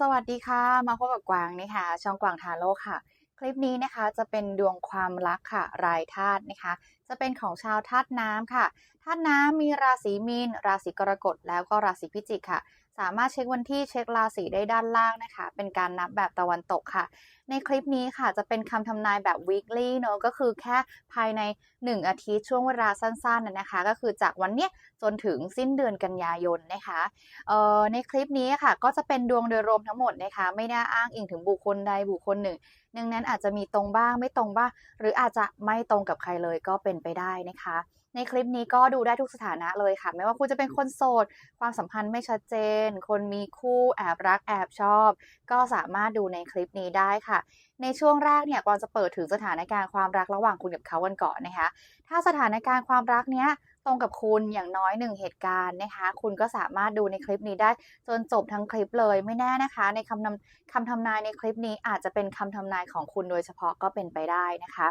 สวัสดีค่ะ มาพบกับกวางนะคะ ช่องกวางทาโร่ค่ะ คลิปนี้นะคะจะเป็นดวงความรักค่ะ รายธาตุนะคะ จะเป็นของชาวธาตุน้ำค่ะธาตุน้ำมีราศีมีน ราศีกรกฎแล้วก็ราศีพิจิกค่ะ สามารถเช็ควันที่เช็คราศีได้ด้านล่างนะคะ เป็นการนับแบบตะวันตกค่ะ ในคลิปนี้ค่ะจะเป็นคำทำนายแบบ weekly เนอะก็คือแค่ภายใน 1 อาทิตย์ช่วงเวลาสั้นๆนะนะคะ ก็คือจากวันเนี้ยจนถึงสิ้นเดือนกันยายนนะคะเอ่อในคลิปนี้ค่ะ ก็จะเป็นดวงโดยรวมทั้งหมดนะคะ ไม่น่าอ้างอิงถึงบุคคลใดบุคคลหนึ่งดังนั้นอาจจะมีตรงบ้างไม่ตรงบ้าง หรืออาจจะไม่ตรงกับใครเลยก็เป็นไปได้นะคะ ในคลิปนี้ก็ดูได้ทุกสถานะเลยค่ะ ไม่ว่าคุณจะเป็นคนโสด ความสัมพันธ์ไม่ชัดเจน คนมีคู่แอบรักแอบชอบ ก็สามารถดูในคลิปนี้ได้ค่ะ ในช่วงแรกเนี่ยกวางจะเปิดถึงสถานการณ์ความรักระหว่างคุณกับเขากันก่อนนะคะ ถ้าสถานการณ์ความรักเนี้ยตรงกับคุณอย่างน้อยหนึ่งเหตุการณ์นะคะ คุณก็สามารถดูในคลิปนี้ได้จนจบทั้งคลิปเลยไม่แน่นะคะ ในคำนำคำทำนายในคลิปนี้อาจจะเป็นคำทำนายของคุณโดยเฉพาะก็เป็นไปได้นะคะ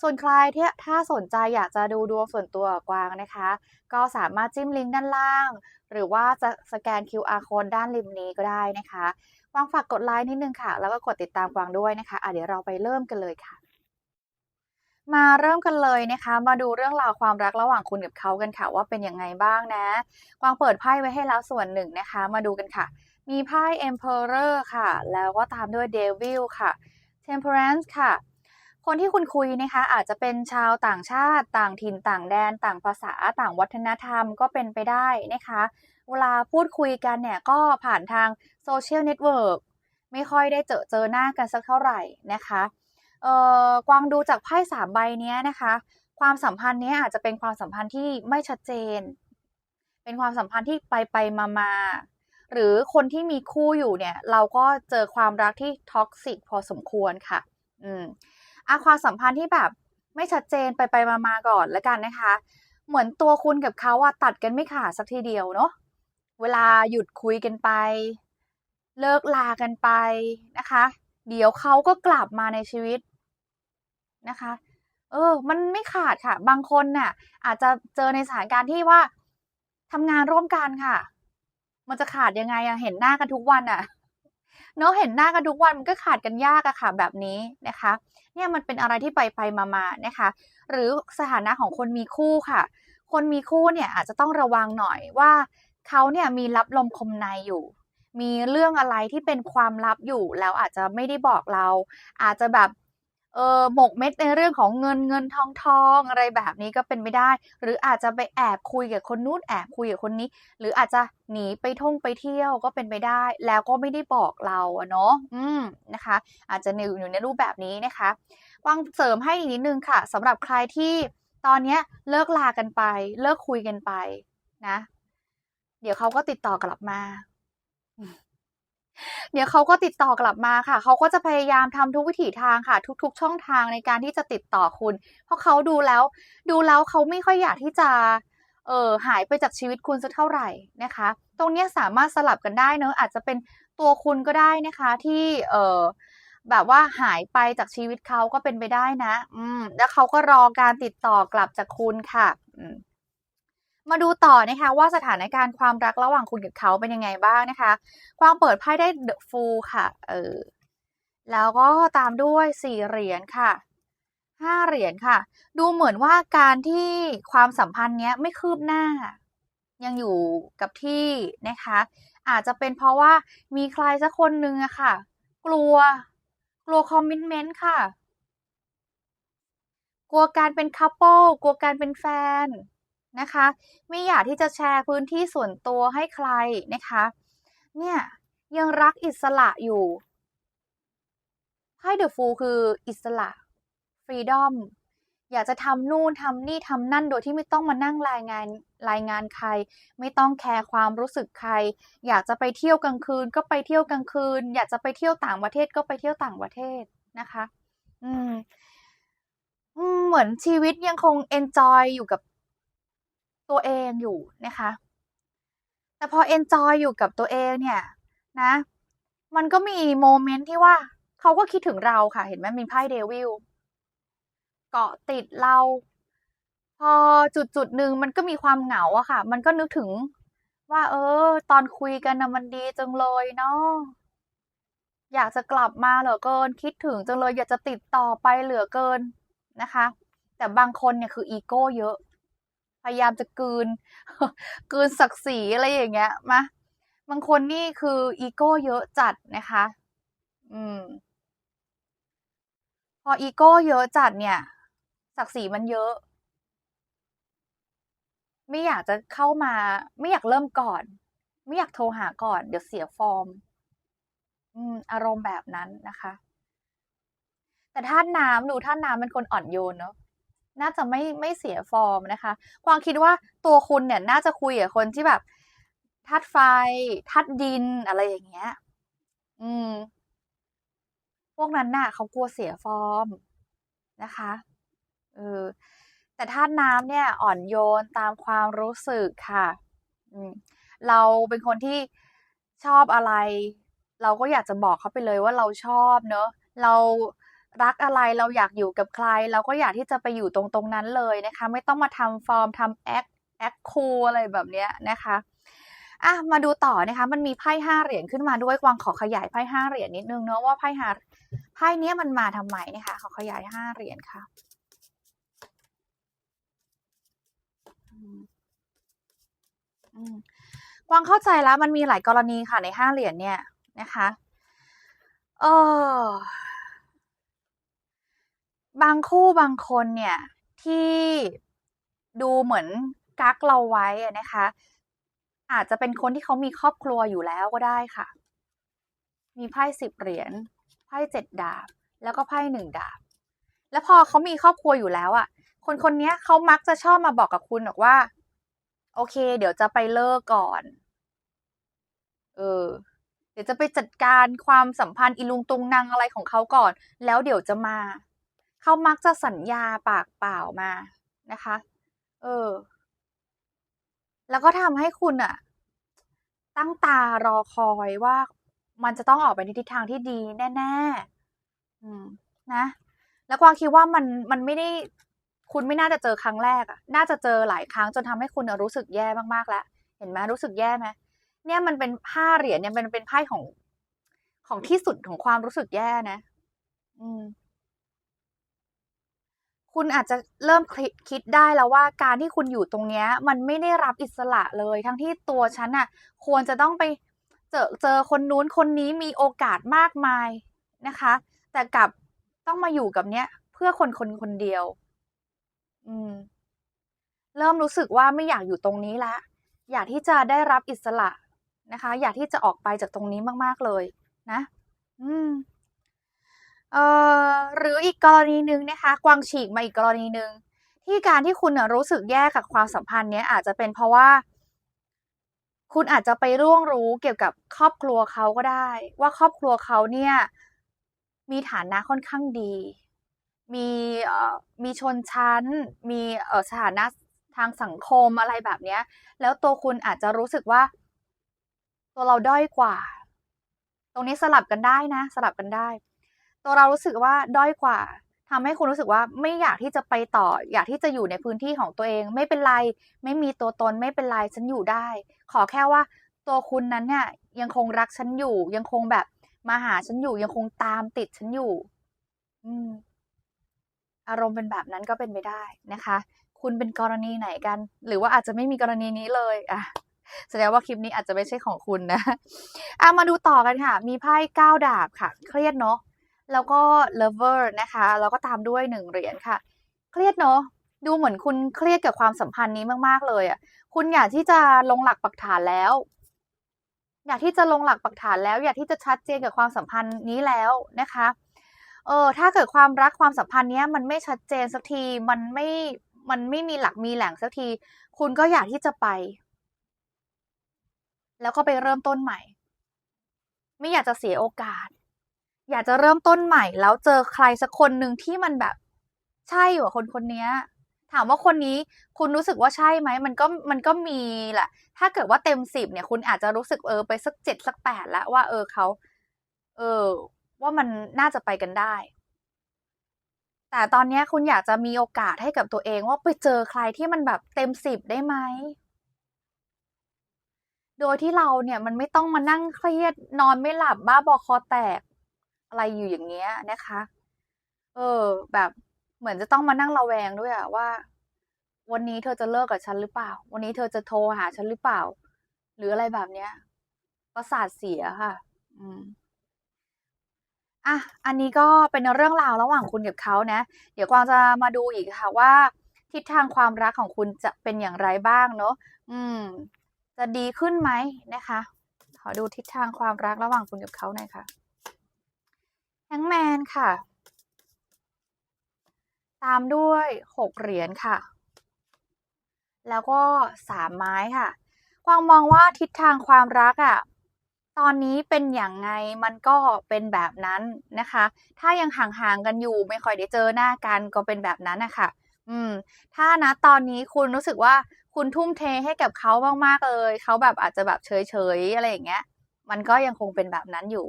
ส่วนใครที่ถ้าสนใจอยากจะดูดวงส่วนตัวกวางนะคะ ก็สามารถจิ้มลิงก์ด้านล่าง หรือว่าจะสแกน QR code ด้านริมนี้ก็ได้นะคะกวางฝากกดไลค์นิดนึงค่ะ แล้วก็กดติดตามกวางด้วยนะคะอะเดี๋ยวเราไปเริ่มกันเลยค่ะมาเริ่มกันเลยนะคะ มาดูเรื่องราวความรักระหว่างคุณกับเขากันค่ะ ว่าเป็นยังไงบ้างนะ กวางเปิดไพ่ไว้ให้แล้วส่วนหนึ่งนะคะ มาดูกันค่ะ มีไพ่ Emperor ค่ะ แล้วก็ตามด้วย Devil ค่ะ Temperance ค่ะ คนที่คุณคุยนะคะอาจจะเป็นชาวต่างชาติต่างถิ่นต่างแดน ต่างภาษาต่างวัฒนธรรมก็เป็นไปได้นะคะ เวลาพูดคุยกันเนี่ยก็ผ่านทางโซเชียลเน็ตเวิร์กไม่ค่อยได้เจอเจอหน้ากันสักเท่าไหร่นะคะเอ่อกวางดูจากไพ่สามใบเนี้ยนะคะ ความสัมพันธ์เนี้ยอาจจะเป็นความสัมพันธ์ที่ไม่ชัดเจน เป็นความสัมพันธ์ที่ไปไปมามาหรือคนที่มีคู่อยู่เนี่ย เราก็เจอความรักที่ท็อกซิกพอสมควรค่ะ อืม อาความสัมพันธ์ที่แบบไม่ชัดเจนไปไปมามาก่อนแล้วกันนะคะ เหมือนตัวคุณกับเขาอะตัดกันไม่ขาดสักทีเดียวเนาะเวลาหยุดคุยกันไป เลิกลากันไปนะคะ เดี๋ยวเขาก็กลับมาในชีวิตนะคะ เออ มันไม่ขาดค่ะ บางคนน่ะ อาจจะเจอในสถานการณ์ที่ว่าทำงานร่วมกันค่ะ มันจะขาดยังไงอะเห็นหน้ากันทุกวันอะ เนาะเห็นหน้ากันทุกวันมันก็ขาดกันยากอะค่ะแบบนี้นะคะเนี่ยมันเป็นอะไรที่ไปไปมามานะคะ หรือสถานะของคนมีคู่ค่ะ คนมีคู่เนี่ยอาจจะต้องระวังหน่อยว่าเขาเนี่ยมีรับลมคมในอยู่ มีเรื่องอะไรที่เป็นความลับอยู่แล้วอาจจะไม่ได้บอกเรา อาจจะแบบ เออหมกเม็ดในเรื่องของเงินเงินทองทองอะไรแบบนี้ก็เป็นไม่ได้ หรืออาจจะไปแอบคุยกับคนนู้นแอบคุยกับคนนี้ หรืออาจจะหนีไปท่องไปเที่ยวก็เป็นไปได้ แล้วก็ไม่ได้บอกเราอะเนาะอืมนะคะ อาจจะอยู่ในรูปแบบนี้นะคะกวางเสริมให้อีกนิดนึงค่ะสำหรับใครที่ตอนเนี้ยเลิกลากันไป เลิกคุยกันไปนะ เดี๋ยวเขาก็ติดต่อกลับมา เดี๋ยวเขาก็ติดต่อกลับมาค่ะ เขาก็จะพยายามทำทุกวิถีทางค่ะ ทุก ๆ ช่องทางในการที่จะติดต่อคุณ เพราะเขาดูแล้ว ดูแล้วเขาไม่ค่อยอยากที่จะเออหายไปจากชีวิตคุณสักเท่าไหร่นะคะ ตรงนี้สามารถสลับกันได้เนอะอาจจะเป็นตัวคุณก็ได้นะคะที่เออแบบว่าหายไปจากชีวิตเขาก็เป็นไปได้นะ อืม แล้วเขาก็รอการติดต่อกลับจากคุณค่ะ อืม มาดูต่อนะคะว่าสถานการณ์ความรักระหว่างคุณกับเขาเป็นยังไงบ้างนะคะ ความเปิดไพ่ได้ The Fool ค่ะ เออ แล้วก็ตามด้วยสี่เหรียญค่ะห้าเหรียญค่ะ ดูเหมือนว่าการที่ความสัมพันธ์เนี้ยไม่คืบหน้า ยังอยู่กับที่นะคะ อาจจะเป็นเพราะว่ามีใครสักคนนึงอะค่ะ กลัว กลัวคอมมิชเมนต์ค่ะ กลัวการเป็นคัพเปิลกลัวการเป็นแฟน นะคะ ไม่อยากที่จะแชร์พื้นที่ส่วนตัวให้ใครนะคะ เนี่ยยังรักอิสระอยู่ไพ่เดอะฟูคืออิสระฟรีดอมอยากจะทำนู่นทำนี่ทำนั่นโดยที่ไม่ต้องมานั่งรายงานรายงานใคร ไม่ต้องแคร์ความรู้สึกใคร อยากจะไปเที่ยวกลางคืนก็ไปเที่ยวกลางคืน อยากจะไปเที่ยวต่างประเทศก็ไปเที่ยวต่างประเทศนะคะ อืมอืมเหมือนชีวิตยังคงเอนจอยอยู่กับ ตัวเองอยู่นะคะ แต่พอเอนจอยอยู่กับตัวเองเนี่ยนะ มันก็มีโมเมนต์ที่ว่าเขาก็คิดถึงเราค่ะ เห็นไหมมีไพ่เดวิลเกาะติดเรา พอจุดจุดหนึ่งมันก็มีความเหงาอะค่ะ มันก็นึกถึงว่า เออ ตอนคุยกันนะมันดีจังเลยเนาะอยากจะกลับมาเหลือเกิน คิดถึงจังเลยอยากจะติดต่อไปเหลือเกินนะคะ แต่บางคนเนี่ยคืออีโก้เยอะ พยายามจะกืนกืนศักดิ์ศรีอะไรอย่างเงี้ยมาบางคนนี่คืออีโก้เยอะจัดนะคะ อืม พออีโก้เยอะจัดเนี่ยศักดิ์ศรีมันเยอะ ไม่อยากจะเข้ามา ไม่อยากเริ่มก่อน ไม่อยากโทรหาก่อน เดี๋ยวเสียฟอร์ม อืม อารมณ์แบบนั้นนะคะ แต่ธาตุน้ำดูธาตุน้ำเป็นคนอ่อนโยนเนาะ น่าจะไม่ไม่เสียฟอร์มนะคะกวางคิดว่าตัวคุณเนี่ยน่าจะคุยกับคนที่แบบธาตุไฟธาตุดินอะไรอย่างเงี้ย อืม พวกนั้นน่ะเขากลัวเสียฟอร์มนะคะเออแต่ธาตุน้ำเนี่ย อ่อนโยนตามความรู้สึกค่ะ อืม เราเป็นคนที่ชอบอะไร เราก็อยากจะบอกเขาไปเลยว่าเราชอบเนอะเรา รักอะไรเราอยากอยู่กับใคร เราก็อยากที่จะไปอยู่ตรงตรงนั้นเลยนะคะ ไม่ต้องมาทำฟอร์มทำแอคแอคคูลอะไรแบบเนี้ยนะคะอะมาดูต่อนะคะมันมีไพ่ห้าเหรียญขึ้นมาด้วยกวางขอขยายไพ่ห้าเหรียญนิดนึงเนอะว่าไพ่ห้าไพ่เนี้ยมันมาทำไมนะคะขอขยายห้าเหรียญค่ะอืมอืมกวางเข้าใจแล้วมันมีหลายกรณีค่ะในห้าเหรียญเนี่ยนะคะเออ บางคู่บางคนเนี่ยที่ดูเหมือนกักเราไว้นะคะ อาจจะเป็นคนที่เขามีครอบครัวอยู่แล้วก็ได้ค่ะ มีไพ่สิบเหรียญไพ่เจ็ดดาบ แล้วก็ไพ่หนึ่งดาบ แล้วพอเขามีครอบครัวอยู่แล้วอะคนคนนี้เขามักจะชอบมาบอกกับคุณบอกว่า โอเค เดี๋ยวจะไปเลิกก่อน เออ เดี๋ยวจะไปจัดการความสัมพันธ์อีลุงตุงนางอะไรของเขาก่อน แล้วเดี๋ยวจะมา เขามักจะสัญญาปากเปล่ามานะคะ เออ แล้วก็ทำให้คุณอะตั้งตารอคอยว่ามันจะต้องออกไปในทิศทางที่ดีแน่ๆ อืม นะ แล้วกวางคิดว่ามันมันไม่ได้ คุณไม่น่าจะเจอครั้งแรกอะน่าจะเจอหลายครั้งจนทำให้คุณรู้สึกแย่มากๆแล้วเห็นไหมรู้สึกแย่ไหมเนี่ยมันเป็นผ้าเหรียญเนี่ยมันเป็นไพ่ของของที่สุดของความรู้สึกแย่นะ อืม คุณอาจจะเริ่มคิดคิดได้แล้วว่าการที่คุณอยู่ตรงเนี้ย มันไม่ได้รับอิสระเลย ทั้งที่ตัวฉันน่ะ ควรจะต้องไปเจอเจอคนนู้นคนนี้มีโอกาสมากมายนะคะ แต่กลับต้องมาอยู่กับเนี้ย เพื่อคนคนคนเดียว อืม เริ่มรู้สึกว่าไม่อยากอยู่ตรงนี้ล้วอยากที่จะได้รับอิสระนะคะ อยากที่จะออกไปจากตรงนี้มาก ๆเลย นะ อืม เอ่อหรืออีกกรณีหนึ่งนะคะ กวางฉีกมาอีกกรณีหนึ่งที่การที่คุณรู้สึกแย่กับความสัมพันธ์เนี้ยอาจจะเป็นเพราะว่า คุณอาจจะไปร่วงรู้เกี่ยวกับครอบครัวเขาก็ได้ ว่าครอบครัวเขาเนี่ยมีฐานะค่อนข้างดี มีเอ่อมีชนชั้น มีเอ่อสถานะทางสังคมอะไรแบบเนี้ย แล้วตัวคุณอาจจะรู้สึกว่า ตัวเราด้อยกว่า ตรงนี้สลับกันได้นะ สลับกันได้ ตัวเรารู้สึกว่าด้อยกว่าทำให้คุณรู้สึกว่าไม่อยากที่จะไปต่อ อยากที่จะอยู่ในพื้นที่ของตัวเอง ไม่เป็นไร ไม่มีตัวตนไม่เป็นไรฉันอยู่ได้ ขอแค่ว่าตัวคุณนั้นเนี่ยยังคงรักฉันอยู่ ยังคงแบบมาหาฉันอยู่ ยังคงตามติดฉันอยู่ อืม อารมณ์เป็นแบบนั้นก็เป็นไปได้นะคะ คุณเป็นกรณีไหนกัน หรือว่าอาจจะไม่มีกรณีนี้เลยอะแสดงว่าคลิปนี้อาจจะไม่ใช่ของคุณนะอะมาดูต่อกันค่ะ มีไพ่เก้าดาบค่ะ เครียดเนาะ แล้วก็ lover นะคะ แล้วก็ตามด้วยหนึ่งเหรียญค่ะ เครียดเนาะดูเหมือนคุณเครียดกับความสัมพันธ์นี้มากๆเลยอะ คุณอยากที่จะลงหลักปักฐานแล้ว อยากที่จะลงหลักปักฐานแล้ว อยากที่จะชัดเจนกับความสัมพันธ์นี้แล้วนะคะ เออถ้าเกิดความรักความสัมพันธ์เนี้ยมันไม่ชัดเจนสักที มันไม่ มันไม่มีหลักมีแหล่งสักที คุณก็อยากที่จะไป แล้วก็ไปเริ่มต้นใหม่ ไม่อยากจะเสียโอกาส อยากจะเริ่มต้นใหม่แล้วเจอใครสักคนหนึ่งที่มันแบบ ใช่กว่าคนคนนี้ถามว่าคนนี้คุณรู้สึกว่าใช่ไหมมันก็มันก็มีแหละ ถ้าเกิดว่าเต็มสิบเนี่ย คุณอาจจะรู้สึกเออไปสักเจ็ดสักแปดแล้วว่า เออเขาเออ ว่ามันน่าจะไปกันได้ แต่ตอนนี้คุณอยากจะมีโอกาสให้กับตัวเองว่าไปเจอใครที่มันแบบเต็มสิบได้ไหมโดยที่เราเนี่ยมันไม่ต้องมานั่งเครียดนอนไม่หลับบ้าบอคอแตก อะไรอยู่อย่างเงี้ยนะคะ เออ แบบเหมือนจะต้องมานั่งระแวงด้วยอะว่า วันนี้เธอจะเลิกกับฉันหรือเปล่า วันนี้เธอจะโทรหาฉันหรือเปล่า หรืออะไรแบบเนี้ยประสาทเสียค่ะ อืมอะ อันนี้ก็เป็นเรื่องราวระหว่างคุณกับเขานะ เดี๋ยวกวางจะมาดูอีกค่ะว่า ทิศทางความรักของคุณจะเป็นอย่างไรบ้างเนอะอืม จะดีขึ้นไหมนะคะ ขอดูทิศทางความรักระหว่างคุณกับเขาหน่อยค่ะ แฮงแมนค่ะ ตามด้วยหกเหรียญค่ะ แล้วก็สามไม้ค่ะ กวางมองว่าทิศทางความรักอะ่ะ ตอนนี้เป็นอย่างไงมันก็เป็นแบบนั้นนะคะ ถ้ายังห่างๆกันอยู่ไม่ค่อยได้เจอหน้ากันก็เป็นแบบนั้นนะคะอืม ถ้านะตอนนี้คุณรู้สึกว่าคุณทุ่มเทให้กับเขามากๆเลย เขาแบบอาจจะแบบเฉยๆอะไรอย่างเงี้ย มันก็ยังคงเป็นแบบนั้นอยู่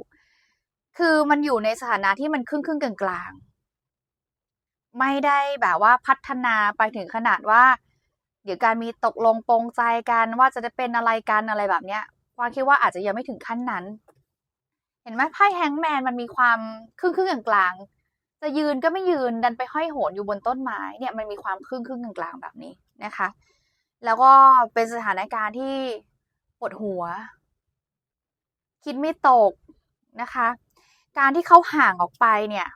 คือมันอยู่ในสถานะที่มันครึ่งครึ่งกลางกลางๆไม่ได้แบบว่าพัฒนาไปถึงขนาดว่า เดี๋ยวการมีตกลงปรงใจกันว่าจะได้เป็นอะไรกันอะไรแบบเนี้ยกวางคิดว่าอาจจะยังไม่ถึงขั้นนั้น เห็นไหมไพ่แฮงแมนมันมีความครึ่งครึ่งกลางกลางๆจะยืนก็ไม่ยืนดันไปห้อยโหนอยู่บนต้นไม้เนี่ยมันมีความครึ่งครึ่งกลางกลางๆแบบนี้นะคะ แล้วก็เป็นสถานการณ์ที่ปวดหัว คิดไม่ตกนะคะ การที่เขาห่างออกไปเนี่ย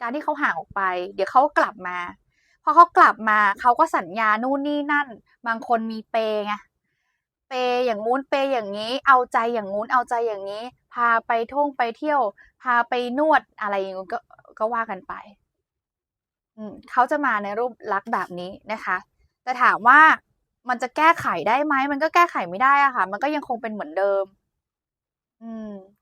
การที่เขาห่างออกไป เดี๋ยวเขากลับมาพอเขากลับมาเขาก็สัญญานู่นนี่นั่น บางคนมีเปย์ไงเปย์อย่างงู้นเปย์อย่างนี้ เอาใจอย่างงู้นเอาใจอย่างนี้ พาไปท่องไปเที่ยว พาไปนวดอะไรอย่างงี้ก็ก็ว่ากันไปอืมเขาจะมาในรูปลักษณ์แบบนี้นะคะ แต่ถามว่ามันจะแก้ไขได้ไหม มันก็แก้ไขไม่ได้อะค่ะ มันก็ยังคงเป็นเหมือนเดิม อืม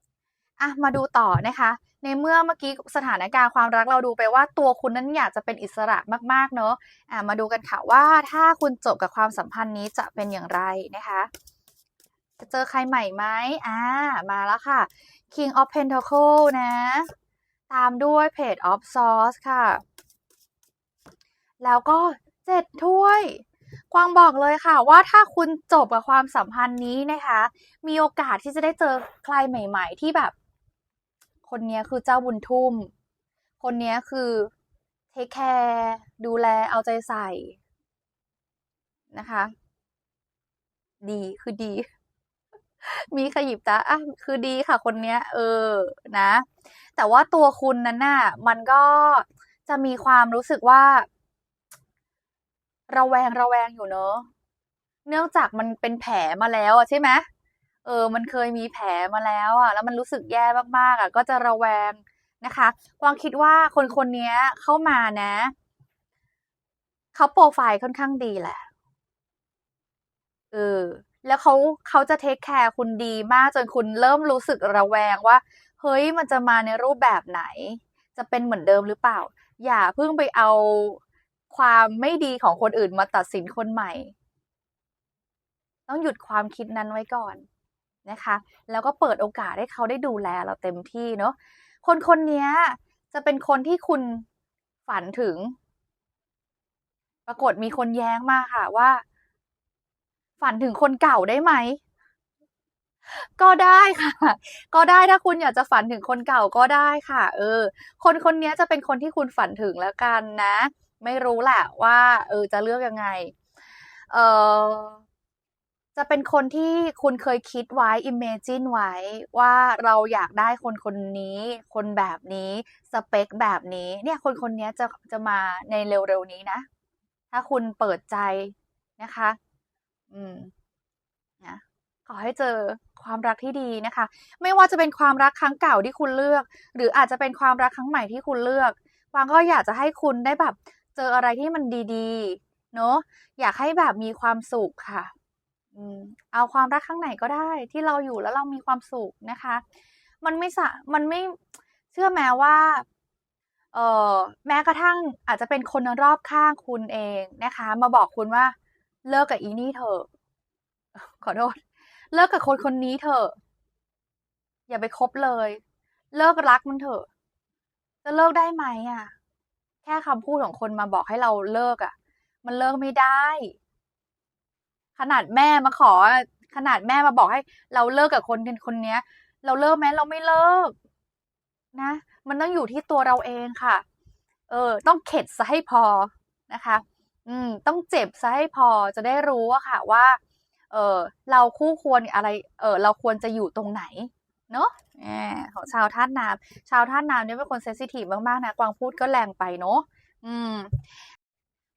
อะมาดูต่อนะคะ ในเมื่อเมื่อกี้สถานการณ์ความรักเราดูไปว่าตัวคุณนั้นอยากจะเป็นอิสระมากๆเนอะอะมาดูกันค่ะว่าถ้าคุณจบกับความสัมพันธ์นี้จะเป็นอย่างไรนะคะจะเจอใครใหม่ไหมอ่า มาแล้วค่ะ King of Pentacle นะ ตามด้วย Page of Swords ค่ะ แล้วก็เจ็ดถ้วย กวางบอกเลยค่ะ ว่าถ้าคุณจบกับความสัมพันธ์นี้นะคะ มีโอกาสที่จะได้เจอใครใหม่ ๆ ที่แบบ คนนี้คือเจ้าบุญทุ่ม คนนี้คือเทคแคร์ดูแลเอาใจใส่นะคะ ดีคือดี มีขยิบตาอะคือดีค่ะ คนเนี้ย เออ นะ แต่ว่าตัวคุณนั้นน่ะ มันก็จะมีความรู้สึกว่า ระแวงระแวงอยู่เนอะเนื่องจากมันเป็นแผลมาแล้วอะใช่ไหม เออ มันเคยมีแผลมาแล้วอะ แล้วมันรู้สึกแย่มากๆอะ ก็จะระแวงนะคะกวางคิดว่าคนคนนี้เข้ามานะ เขาโปรไฟล์ค่อนข้างดีแหละ เออ แล้วเขาเขาจะเทคแคร์คุณดีมากจนคุณเริ่มรู้สึกระแวงว่า เฮ้ย มันจะมาในรูปแบบไหน จะเป็นเหมือนเดิมหรือเปล่า อย่าเพิ่งไปเอาความไม่ดีของคนอื่นมาตัดสินคนใหม่ ต้องหยุดความคิดนั้นไว้ก่อน นะคะ แล้วก็เปิดโอกาสให้เขาได้ดูแลเราเต็มที่เนาะคนคนนี้จะเป็นคนที่คุณฝันถึง ปรากฏมีคนแย้งมาค่ะว่า ฝันถึงคนเก่าได้ไหมก็ได้ค่ะ ก็ได้ถ้าคุณอยากจะฝันถึงคนเก่าก็ได้ค่ะ เออ คนคนนี้จะเป็นคนที่คุณฝันถึงแล้วกันนะ ไม่รู้แหละว่า เออจะเลือกยังไง เออ จะเป็นคนที่คุณเคยคิดไว้ imagine ไว้ว่าเราอยากได้คนคนนี้ คนแบบนี้สเปคแบบนี้เนี่ยคนคนนี้จะจะมาในเร็วๆนี้นะ ถ้าคุณเปิดใจนะคะ อืมนะขอให้เจอความรักที่ดีนะคะ ไม่ว่าจะเป็นความรักครั้งเก่าที่คุณเลือก หรืออาจจะเป็นความรักครั้งใหม่ที่คุณเลือกกวางก็อยากจะให้คุณได้แบบ เจออะไรที่มันดีๆ เนอะอยากให้แบบมีความสุขค่ะ เอาความรักครั้งไหนก็ได้ที่เราอยู่แล้วเรามีความสุขนะคะ มันไม่สะมันไม่เชื่อแม้ว่าเออแม้กระทั่งอาจจะเป็นคนรอบข้างคุณเองนะคะ มาบอกคุณว่า เลิกกับอีนี่เถอะขอโทษ เลิกกับคนคนนี้เถอะอย่าไปคบเลย เลิกรักมันเถอะ จะเลิกได้ไหมอะ แค่คำพูดของคนมาบอกให้เราเลิกอะ มันเลิกไม่ได้ ขนาดแม่มาขอ ขนาดแม่มาบอกให้ เราเลิกกับคนคนเนี้ย เราเลิกไหมเราไม่เลิก นะ มันต้องอยู่ที่ตัวเราเองค่ะ เออ ต้องเข็ดซะให้พอนะคะ อืม ต้องเจ็บซะให้พอจะได้รู้อะค่ะว่า เออเราคู่ควรอะไร เออเราควรจะอยู่ตรงไหน เนอะแหมของชาวธาตุน้ำชาวธาตุน้ำเนี่ยเป็นคนเซนซิทีฟมากๆนะกวางพูดก็แรงไปเนอะอืม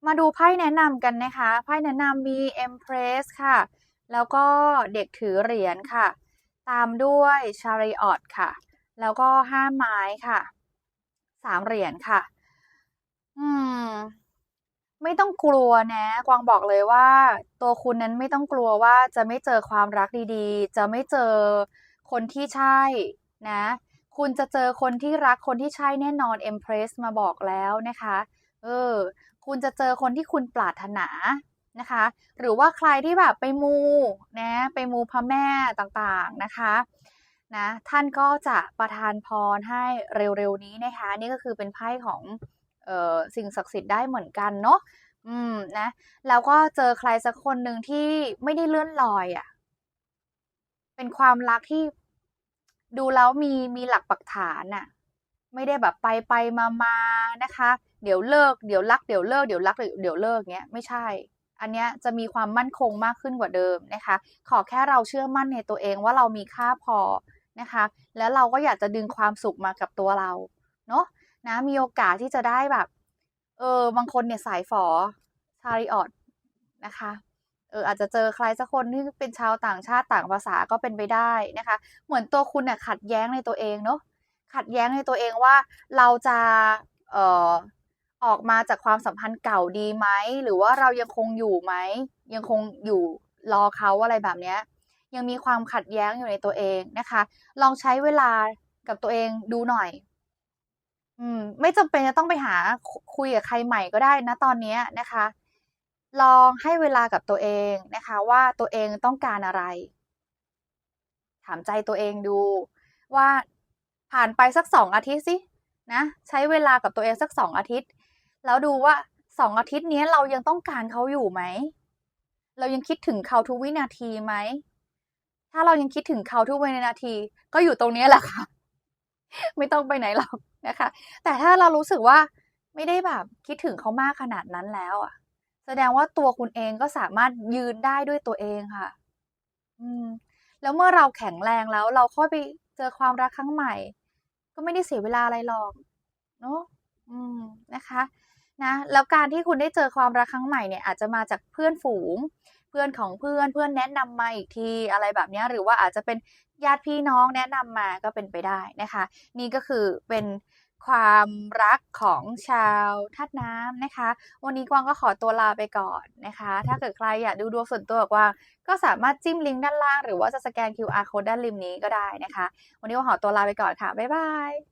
มาดูไพ่แนะนำกันนะคะ ไพ่แนะนำมี Empress ค่ะ แล้วก็เด็กถือเหรียญค่ะ ตามด้วย Chariot ค่ะ แล้วก็ห้าไม้ค่ะ สามเหรียญค่ะ อืม ไม่ต้องกลัวนะ กวางบอกเลยว่า ตัวคุณนั้นไม่ต้องกลัวว่าจะไม่เจอความรักดีๆ จะไม่เจอคนที่ใช่นะ คุณจะเจอคนที่รักคนที่ใช่แน่นอน Empress มาบอกแล้วนะคะ เออ คุณจะเจอคนที่คุณปรารถนานะคะ หรือว่าใครที่แบบไปมูนะไปมูพระแม่ต่างๆนะคะนะท่านก็จะประทานพรให้เร็วๆนี้นะคะ นี่ก็คือเป็นไพ่ของออสิ่งศักดิ์สิทธิ์ได้เหมือนกันเนาะอืมนะแล้วก็เจอใครสักคนหนึ่งที่ไม่ได้เลื่อนลอยอะ่ะ เป็นความรักที่ดูแล้วมีมีหลักปักฐานน่ะ ไม่ได้แบบไปไปมามานะคะ เดี๋ยวเลิกเดี๋ยวรักเดี๋ยวเลิกเดี๋ยวรักเดี๋ยวเลิกเงี้ยไม่ใช่ อันเนี้ยจะมีความมั่นคงมากขึ้นกว่าเดิมนะคะ ขอแค่เราเชื่อมั่นในตัวเองว่าเรามีค่าพอนะคะ แล้วเราก็อยากจะดึงความสุขมากับตัวเราเนาะนะมีโอกาสที่จะได้แบบเออบางคนเนี่ยสายฝอชาริออตนะคะเอออาจจะเจอใครสักคนที่เป็นชาวต่างชาติต่างภาษาก็เป็นไปได้นะคะ เหมือนตัวคุณเนี่ยขัดแย้งในตัวเองเนาะขัดแย้งในตัวเองว่าเราจะเออ ออกมาจากความสัมพันธ์เก่าดีไหม หรือว่าเรายังคงอยู่ไหม ยังคงอยู่รอเขาอะไรแบบเนี้ยยังมีความขัดแย้งอยู่ในตัวเองนะคะ ลองใช้เวลากับตัวเองดูหน่อย อืม ไม่จำเป็นจะต้องไปหาคุยกับใครใหม่ก็ได้นะตอนนี้นะคะ ลองให้เวลากับตัวเองนะคะ ว่าตัวเองต้องการอะไร ถามใจตัวเองดูว่าผ่านไปสักสองอาทิตย์สินะใช้เวลากับตัวเองสักสองอาทิตย์ แล้วดูว่าสองอาทิตย์นี้เรายังต้องการเขาอยู่ไหม เรายังคิดถึงเขาทุกวินาทีไหม ถ้าเรายังคิดถึงเขาทุกวินาที ก็อยู่ตรงนี้แหละค่ะ ไม่ต้องไปไหนหรอกนะคะ แต่ถ้าเรารู้สึกว่าไม่ได้แบบคิดถึงเขามากขนาดนั้นแล้วอะ แสดงว่าตัวคุณเองก็สามารถยืนได้ด้วยตัวเองค่ะ อืม แล้วเมื่อเราแข็งแรงแล้ว เราค่อยไปเจอความรักครั้งใหม่ ก็ไม่ได้เสียเวลาอะไรหรอก เนาะอืมนะคะ นะแล้วการที่คุณได้เจอความรักครั้งใหม่เนี่ยอาจจะมาจากเพื่อนฝูง เพื่อนของเพื่อนเพื่อนแนะนำมาอีกทีอะไรแบบนี้หรือว่าอาจจะเป็นญาติพี่น้องแนะนำมาก็เป็นไปได้นะคะ นี่ก็คือเป็นความรักของชาวธาตุน้ำนะคะ วันนี้กวางก็ขอตัวลาไปก่อนนะคะ ถ้าเกิดใครอยากดูดวงส่วนตัวกับกวางก็สามารถจิ้มลิงก์ด้านล่าง หรือว่าจะสแกน QR code ด้านริมนี้ก็ได้นะคะ วันนี้กวางขอตัวลาไปก่อนค่ะ บ๊ายบาย